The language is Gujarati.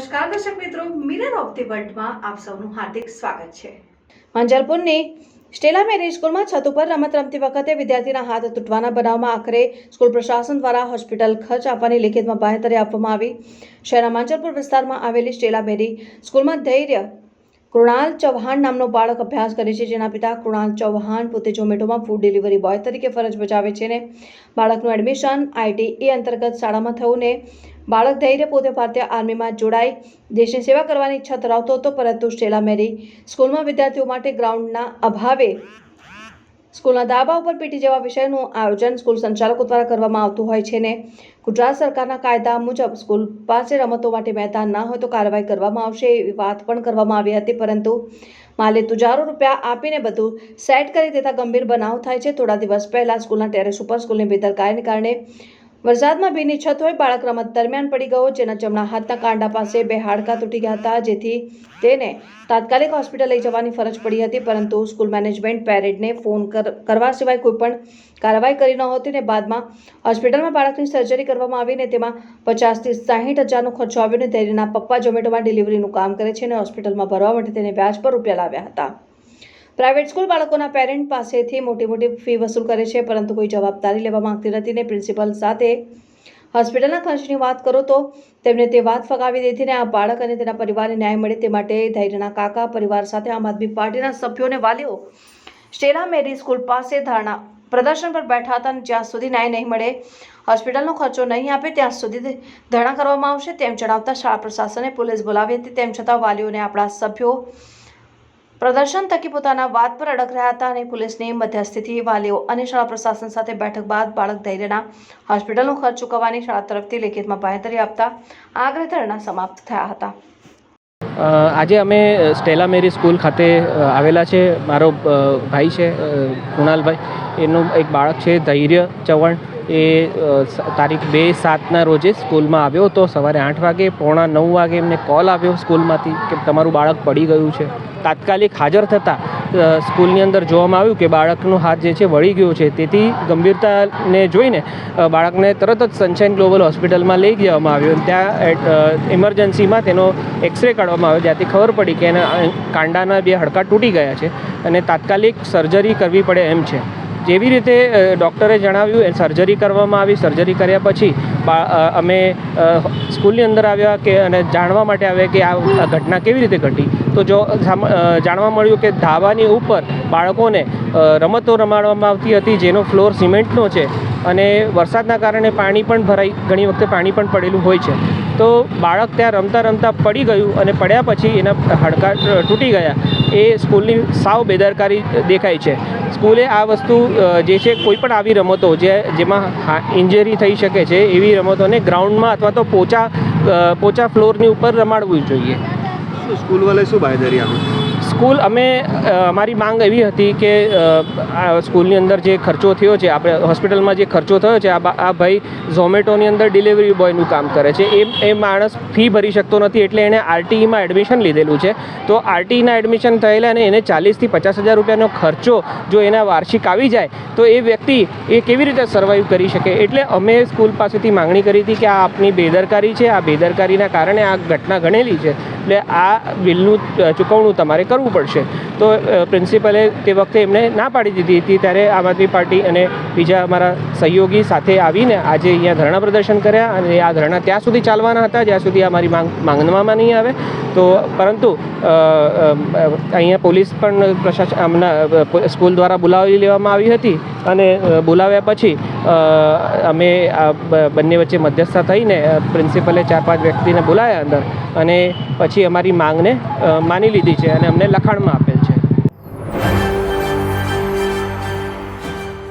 નમસ્કાર દર્શક મિત્રો મિરર ઓફ ધી વર્લ્ડમાં આપ સૌનું હાર્દિક સ્વાગત છે. માંજલપુરની સ્ટેલા મેરેજ સ્કૂલમાં છત ઉપર રમત રમતી વખતે વિદ્યાર્થીના હાથ તૂટવાના બનાવમાં આખરે સ્કૂલ પ્રશાસન દ્વારા હોસ્પિટલ ખર્ચ આપવાની લેખિતમાં બાહેતરી આપવામાં આવી. શહેરના માંજલપુર વિસ્તારમાં આવેલી સ્ટેલા મેરી સ્કૂલમાં ધૈર્ય કૃણાલ ચૌહાણ નામનો બાળક અભ્યાસ કરે છે. જેના પિતા કૃણાલ ચૌહાણ પોતે ઝોમેટોમાં ફૂડ ડિલિવરી બોય તરીકે ફરજ બજાવે છે ને બાળકનું એડમિશન આઈટીઈ અંતર્ગત શાળામાં થયું ને બાળક ધૈર્ય પોતે ભારતીય આર્મીમાં જોડાઈ દેશની સેવા કરવાની ઈચ્છા ધરાવતો હતો. પરંતુ સ્ટેલા મેરી સ્કૂલમાં વિદ્યાર્થીઓ માટે ગ્રાઉન્ડના અભાવે સ્કૂલના દાબા ઉપર પીટી જેવા વિષયનું આયોજન સ્કૂલ સંચાલકો દ્વારા કરવામાં આવતું હોય છે ને ગુજરાત સરકારના કાયદા મુજબ સ્કૂલ પાસે રમતો માટે મેદાન ના હોય તો કાર્યવાહી કરવામાં આવશે એવી વાત પણ કરવામાં આવી હતી, પરંતુ માલે તુજારો રૂપિયા આપીને બધું સેટ કરી દેતા ગંભીર બનાવ થાય છે. થોડા દિવસ પહેલાં સ્કૂલના ટેરેસ ઉપર સ્કૂલની બેદરકારીને કારણે વરસાદમાં ભીની છત હોય, બાળક રમત દરમિયાન પડી ગયો જેના જમણા હાથના કાંડા પાસે બે હાડકા તૂટી ગયા હતા, જેથી તેને તાત્કાલિક હોસ્પિટલ લઈ જવાની ફરજ પડી હતી, પરંતુ સ્કૂલ મેનેજમેન્ટ પેરેન્ટને ફોન કર- કરવા સિવાય કોઈ પણ કાર્યવાહી કરી નહોતી ને બાદમાં હોસ્પિટલમાં બાળકની સર્જરી કરવામાં આવી ને તેમાં પચાસથી સાહીઠ હજારનો ખર્ચો આવ્યો ને તેના પપ્પા ઝોમેટોમાં ડિલિવરીનું કામ કરે છે અને હોસ્પિટલમાં ભરવા માટે તેને વ્યાજ પર રૂપિયા લાવ્યા હતા. પ્રાઇવેટ સ્કૂલ બાળકોના પેરેન્ટ પાસેથી મોટી મોટી ફી વસૂલ કરે છે, પરંતુ કોઈ જવાબદારી લેવા માંગતી નથી ને પ્રિન્સિપલ સાથે હોસ્પિટલના ખર્ચની વાત કરો તો તેમને તે વાત ફગાવી દીધી ને આ બાળક અને તેના પરિવારને ન્યાય મળે તે માટે ધૈર્યના કાકા, પરિવાર સાથે આમ આદમી પાર્ટીના સભ્યોને વાલીઓ સ્ટેલા મેરી સ્કૂલ પાસે ધારણા પ્રદર્શન પર બેઠા હતા જ્યાં સુધી ન્યાય નહીં મળે, હોસ્પિટલનો ખર્ચો નહીં આપે ત્યાં સુધી ધરણા કરવામાં આવશે તેમ જણાવતા શાળા પ્રશાસને પોલીસ બોલાવી હતી. તેમ છતાં વાલીઓને આપણા સભ્યો પ્રદર્શન થકી પોતાના વાત પર અડગ રહ્યા હતા અને પોલીસની મધ્યસ્થિતિ વાલીઓ અને શાળા પ્રશાસન સાથે બેઠક બાદ બાળક ધૈર્યના હોસ્પિટલનો ખર્ચ ચૂકવવાની શાળા તરફથી લેખિતમાં બાંહેધરી આપતા આગ્રહ ધરણા સમાપ્ત થયા હતા. આજે અમે સ્ટેલા મેરી સ્કૂલ ખાતે આવેલા છે. મારો ભાઈ છે કુણાલભાઈ. એનું એક બાળક છે, ધૈર્ય ચવણ એ તારીખ બે સાતના રોજે સ્કૂલમાં આવ્યો હતો. સવારે આઠ વાગે, પોણા નવ વાગે એમને કોલ આવ્યો સ્કૂલમાંથી કે તમારું બાળક પડી ગયું છે. તાત્કાલિક હાજર થતાં સ્કૂલની અંદર જોવામાં આવ્યું કે બાળકનો હાથ જે છે વળી ગયો છે. તેથી ગંભીરતાને જોઈને બાળકને તરત જ સનશાઇન ગ્લોબલ હોસ્પિટલમાં લઈ જવામાં આવ્યો. ત્યાં ઇમરજન્સીમાં તેનો એક્સરે કાઢવામાં આવ્યો, જ્યાંથી ખબર પડી કે એના કાંડાના બે હડકા તૂટી ગયા છે અને તાત્કાલિક સર્જરી કરવી પડે એમ છે. જેવી રીતે ડૉક્ટરે જણાવ્યું, એ સર્જરી કરવામાં આવી. સર્જરી કર્યા પછી અમે સ્કૂલની અંદર આવ્યા કે, અને જાણવા માટે આવ્યા કે આ ઘટના કેવી રીતે ઘટી. તો જો જાણવા મળ્યું કે ધાબાની ઉપર બાળકોને રમતો રમાડવામાં આવતી હતી, જેનો ફ્લોર સિમેન્ટનો છે અને વરસાદના કારણે પાણી પણ ભરાઈ, ઘણી વખતે પાણી પણ પડેલું હોય છે. તો બાળક ત્યાં રમતા રમતા પડી ગયું અને પડ્યા પછી એના હાડકા તૂટી ગયા. એ સ્કૂલની સાવ બેદરકારી દેખાય છે. સ્કૂલે આ વસ્તુ જે છે કોઈ પણ આવી રમતો જે, જેમાં ઇન્જરી થઈ શકે છે, એવી રમતોને ગ્રાઉન્ડમાં અથવા તો પોચા પોચા ફ્લોરની ઉપર રમાડવું જોઈએ. સ્કૂલ વાળાએ શું બાંયધરી આપી? સ્કૂલ અમે અમારી માંગ એવી હતી કે આ સ્કૂલની અંદર જે ખર્ચો થયો છે, આપણે હોસ્પિટલમાં જે ખર્ચો થયો છે, આ ભાઈ ઝોમેટોની અંદર ડિલિવરી બોયનું કામ કરે છે. એ એ માણસ ફી ભરી શકતો નથી, એટલે એણે આરટીઈમાં એડમિશન લીધેલું છે. તો આરટીઈના એડમિશન થયેલા અને એને ચાલીસથી પચાસ હજાર રૂપિયાનો ખર્ચો જો એના વાર્ષિક આવી જાય, તો એ વ્યક્તિ એ કેવી રીતે સર્વાઈવ કરી શકે? એટલે અમે સ્કૂલ પાસેથી માંગણી કરી હતી કે આ આપની બેદરકારી છે, આ બેદરકારીના કારણે આ ઘટના ઘણેલી છે. એટલે આ બિલનું ચૂકવણું તમારે કરવું પડશે. તો પ્રિન્સિપલે તે વખતે એમને ના પાડી દીધી હતી. ત્યારે આમ આદમી પાર્ટી અને બીજા અમારા સહયોગી સાથે આવીને આજે અહીંયા ધરણા પ્રદર્શન કર્યા અને આ ધરણા ત્યાં સુધી ચાલવાના હતા, જ્યાં સુધી અમારી માંગ, માંગવામાં નહીં આવે. તો પરંતુ અહીંયા પોલીસ પણ પ્રશાસન આમના સ્કૂલ દ્વારા બોલાવી લેવામાં આવી હતી અને બોલાવ્યા પછી અમે આ બંને વચ્ચે મધ્યસ્થતા થઈને પ્રિન્સિપલે ચાર પાંચ વ્યક્તિને બોલાયા અંદર અને પછી અમારી માંગને માની લીધી છે અને અમને લખાણમાં આપેલ